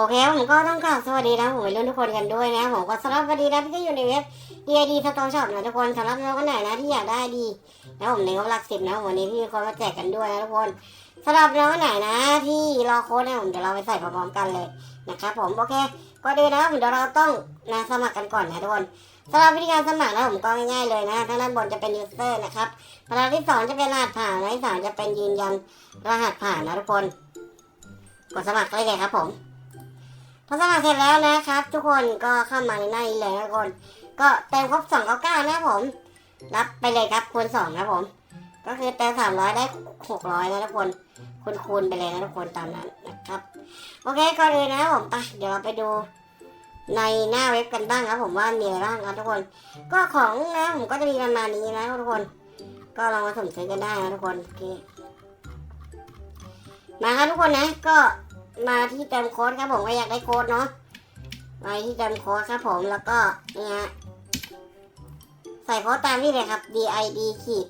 โอเคผมก็ต้องกล่าวสวัสดีนะผมวัยรุ่นทุกคนกันด้วยนะผมก็สำหรับวันนี้นะที่อยู่ในเว็บ DID Store Shop นะทุกคนสำหรับน้องคนไหนนะที่อยากได้ดีนะผมในงบหลักสิบนะวันนี้พี่มีคนมาแจกกันด้วยนะทุกคนสำหรับน้องคนไหนนะที่รอโค้ดนะผมเดี๋ยวเราไปใส่พร้อมๆกันเลยนะครับผมโอเคก็ดีนะผมเดี๋ยวเราต้องนะสมัครกันก่อนนะทุกคนสำหรับวิธีการสมัครนะผมก็ง่ายๆเลยนะทางด้านบนจะเป็น user นะครับพลังที่สองจะเป็นรหัสผ่านและที่สามจะเป็นยืนยันรหัสผ่านนะทุกคน กดสมัครได้เลยครับผม พอสมัครเสร็จแล้วนะครับ ทุกคนก็เข้ามาในหน้านี้เลยนะทุกคนก็เต็มครบสองเก้าเก้านะผม รับไปเลยครับคูณสองนะผม ก็คือเต็มสามร้อยได้หกร้อยนะทุกคนคูณคูณไปเลยนะทุกคนตามนั้นนะครับโอเคก่อนอื่นนะผมไปเดี๋ยวเราไปดูในหน้าเว็บกันบ้างครับผมว่ามีอะไรบ้างครับทุกคน ก็ของนะผมก็จะมีประมาณนี้นะทุกคน ก็ลองมาสมซื้อกันได้นะทุกคนโอเคมาครับทุกคนนะก็ มาที่เติมโค้ดครับผมก็อยากได้โค้ดเนาะมาที่เติมโค้ดครับผมแล้วก็เนี่ยฮะใส่โค้ดตามนี่เลยครับ DID ขีด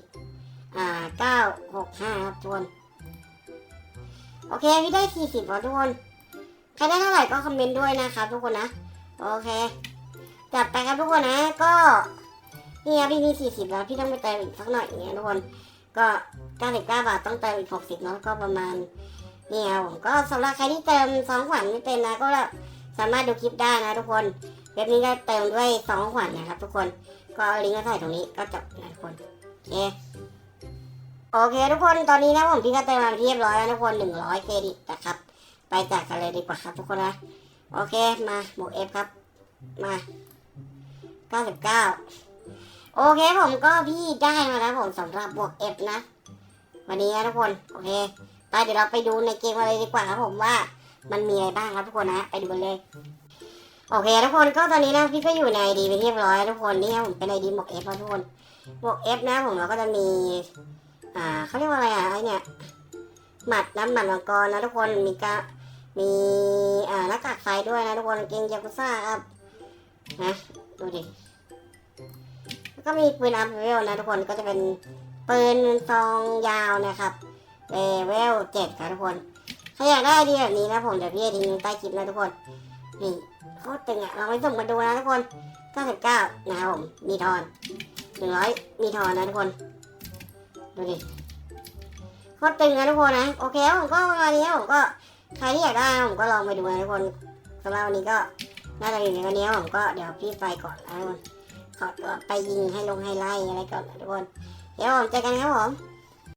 อ่าเก้าหกห้าครับทุกคนโอเคพี่ได้สี่สิบแล้วทุกคนใครได้เท่าไหร่ก็คอมเมนต์ด้วยนะครับทุกคนนะโอเคจัดไปครับทุกคนนะก็นี่ครับพี่มีสี่สิบแล้วพี่ต้องไปเติมอีกสักหน่อยอย่างเงี้ยทุกคนก็เก้าสิบเก้าบาทต้องเติมอีกหกสิบเนาะก็ประมาณ นี่ครับผมก็สำหรับใครที่เติมสองขวัญไม่เป็นนะก็สามารถดูคลิปได้นะทุกคนเว็บนี้ก็เติมด้วยสองขวัญนะครับ ทุกคนก็เอาลิงก์มาใส่ตรงนี้ก็จบนะทุกคนโอเคโอเค ทุกคนตอนนี้นะผมพี่ก็เติมมาเป็นที่เรียบร้อยแล้วทุกคนหนึ่งร้อยเครดิตนะครับ ไปแจกกันเลยดีกว่าครับ ทุกคนนะโอเคมาหมวกเอฟครับ มาเก้าสิบเก้าโอเคผมก็พี่ได้มาแล้วผมสำหรับบวกเอฟนะ วันนี้นะทุกคน โอเค ไปเดี๋ยวเราไปดูในเกมกันเลยดีกว่าครับผมว่า มันมีอะไรบ้างครับทุกคนนะไปดูกันเลยโอเคทุกคนก็ตอนนี้นะพี่ก็อยู่ในดีไปเรียบร้อยทุกคนนี่ครับผมเป็นไอดีบวกเอฟทุกคนบวกเอฟนะผมเราก็จะมี อ่าเขาเรียกว่าอะไรอะไอเนี่ยหมัดน้ำหมัดมังกรนะทุกคนมีกะมีอ่าหน้ากากไฟด้วยนะทุกคนเกงยากุซ่าครับนะดูดิแล้วก็มีปืนอัพเวลนะทุกคนก็จะเป็นปืนซองยาวนะครับ เลเวลเจ็ดครับทุกคนถ้าอยากได้ดีแบบนี้นะผมเดี๋ยวพี่จะทิ้งใต้คลิปนะทุกคน นี่โคตรตึงอะลองไปส่งมาดูนะทุกคน99นะครับผม มีทอน100มีทอนนะทุกคน ดูดิโคตรตึงนะทุกคนนะ โอเคผมก็ประมาณนี้ผมก็ใครที่อยากได้ผมก็ลองไปดูนะทุกคนสำหรับวันนี้ก็น่าจะอยู่ในวันนี้ผมก็เดี๋ยวพี่ไปก่อนนะทุกคนขอตัวไปยิงให้ลงให้ไล่อะไรก่อนนะทุกคน เดี๋ยวผมเจอกันครับผม